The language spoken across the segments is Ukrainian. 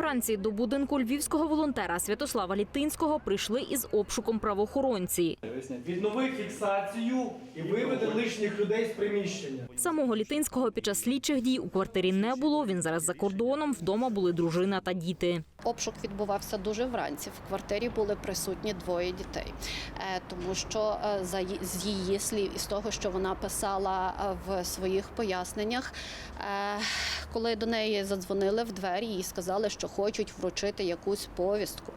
Вранці до будинку львівського волонтера Святослава Літинського прийшли із обшуком правоохоронці. Віднови фіксацію і виведи лишніх людей з приміщення. Самого Літинського під час слідчих дій у квартирі не було. Він зараз за кордоном. Вдома були дружина та діти. Обшук відбувався дуже вранці. В квартирі були присутні двоє дітей, Е, тому що е, за з її слів і з того, що вона писала е, в своїх поясненнях, коли до неї задзвонили в двері, їй сказали, що хочуть вручити якусь повістку.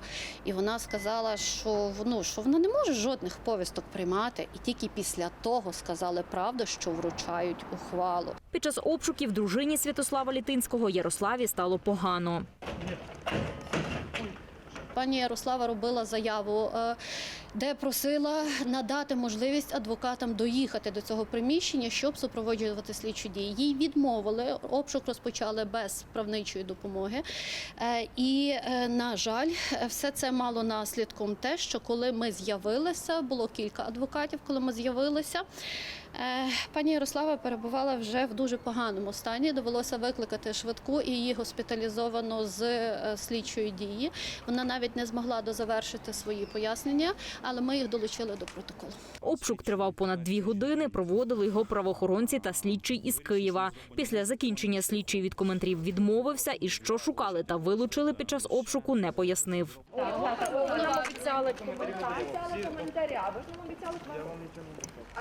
І вона сказала, що ну, що вона не може жодних повісток приймати, і тільки після того сказали правду, що вручають ухвалу. Під час обшуків дружині Святослава Літинського Ярославі стало погано. Пані Ярослава робила заяву, е, де просила надати можливість адвокатам доїхати до цього приміщення, щоб супроводжувати слідчі дії. Їй відмовили. Обшук розпочали без правничої допомоги. Е, І, е, на жаль, все це мало наслідком те, що коли ми з'явилися, було кілька адвокатів, коли ми з'явилися. е, Пані Ярослава перебувала вже в дуже поганому стані. Довелося викликати швидку і її госпіталізовано з слідчої дії. Вона навіть не змогла дозавершити свої пояснення, але ми їх долучили до протоколу. Обшук тривав понад дві години. Проводили його правоохоронці та слідчий із Києва. Після закінчення слідчий від коментарів відмовився і що шукали та вилучили під час обшуку, не пояснив.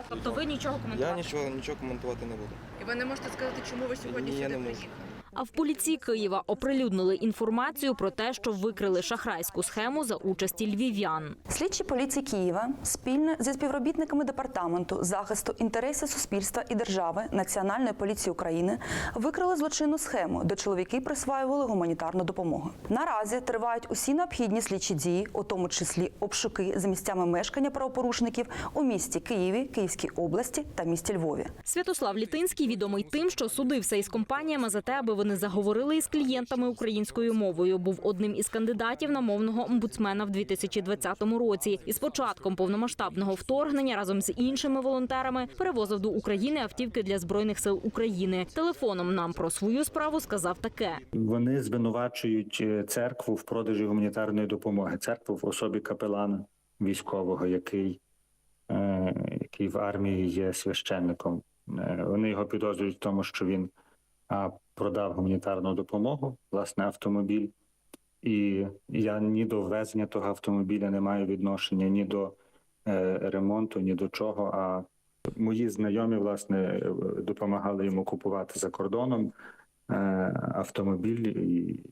Тобто ви нічого Я нічого нічого коментувати не буду. І ви не можете сказати, чому ви сьогодні Ні, сюди приїхали? А в поліції Києва оприлюднили інформацію про те, що викрили шахрайську схему за участі львів'ян. Слідчі поліції Києва спільно зі співробітниками департаменту захисту інтересів суспільства і держави Національної поліції України викрили злочинну схему, де чоловіки присваювали гуманітарну допомогу. Наразі тривають усі необхідні слідчі дії, у тому числі обшуки за місцями мешкання правопорушників у місті Києві, Київській області та місті Львові. Святослав Літинський відомий тим, що судився із компаніями за те, аби вони заговорили із клієнтами українською мовою. Був одним із кандидатів на мовного омбудсмена в 2020 році. І з початком повномасштабного вторгнення разом з іншими волонтерами перевозив до України автівки для збройних сил України. Телефоном нам про свою справу сказав таке. Вони звинувачують е, церкву в продажі гуманітарної допомоги. Церкву в особі капелана військового, який, е, який в армії є священником. Е, Вони його підозрюють в тому, що він продав гуманітарну допомогу, власне, автомобіль. І я ні до ввезення того автомобіля не маю відношення ні до е, ремонту, ні до чого. А мої знайомі власне допомагали йому купувати за кордоном е, автомобіль, і,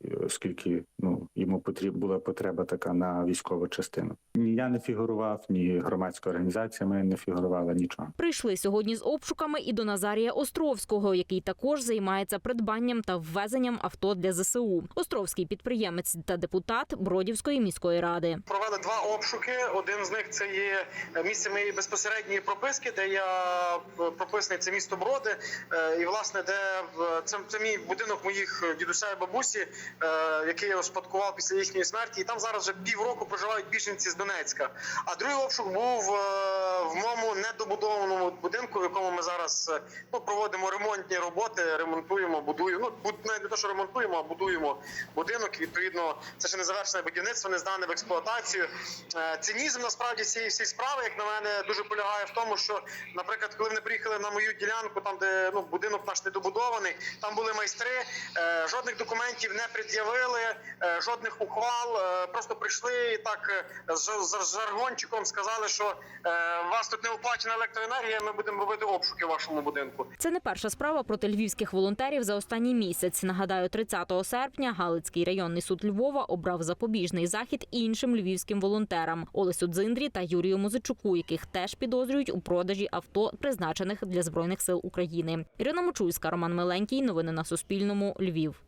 і оскільки ну йому потріб була потреба така на військову частину. Ні я не фігурував, ні громадська організація моя не фігурувала нічого. Прийшли сьогодні з обшуками і до Назарія Островського, який також займається придбанням та ввезенням авто для ЗСУ. Островський підприємець та депутат Бродівської міської ради. Провели два обшуки. Один з них це є місце моєї безпосередньої прописки, де я е, прописаний це місто Броди. Е, І власне, де в- це, це мій будинок моїх дідуся і бабусі, е, який я успадкував після їхньої смерті. І там зараз вже півроку проживають біженці з Донецька. А другий обшук був е, в моєму недобудованому будинку, в якому ми зараз е, ну, проводимо ремонтні роботи, ремонтуємо, будуємо. Ну навіть не те, що ремонтуємо, а будуємо будинок. Відповідно, це ще не завершене будівництво, не здане в експлуатацію. Е, Цинізм насправді цієї всієї справи, як на мене, дуже полягає в тому, що, наприклад, коли вони приїхали на мою ділянку, там де ну будинок наш недобудований, там були майстри, жодних документів не пред'явили, жодних ухвал. е, Просто прийшли і так е, з жаргончиком сказали, що е, вас тут не оплачена електроенергія. Ми будемо робити обшуки в вашому будинку. Це не перша справа проти львівських волонтерів за останній місяць. Нагадаю, 30 серпня Галицький районний суд Львова обрав запобіжний захід іншим львівським волонтерам Олесю Дзиндрі та Юрію Музичуку, яких теж підозрюють у продажі авто, призначених для збройних сил України. Ірина Мочульська, Роман Миленький. Новини на Суспільному. Львів.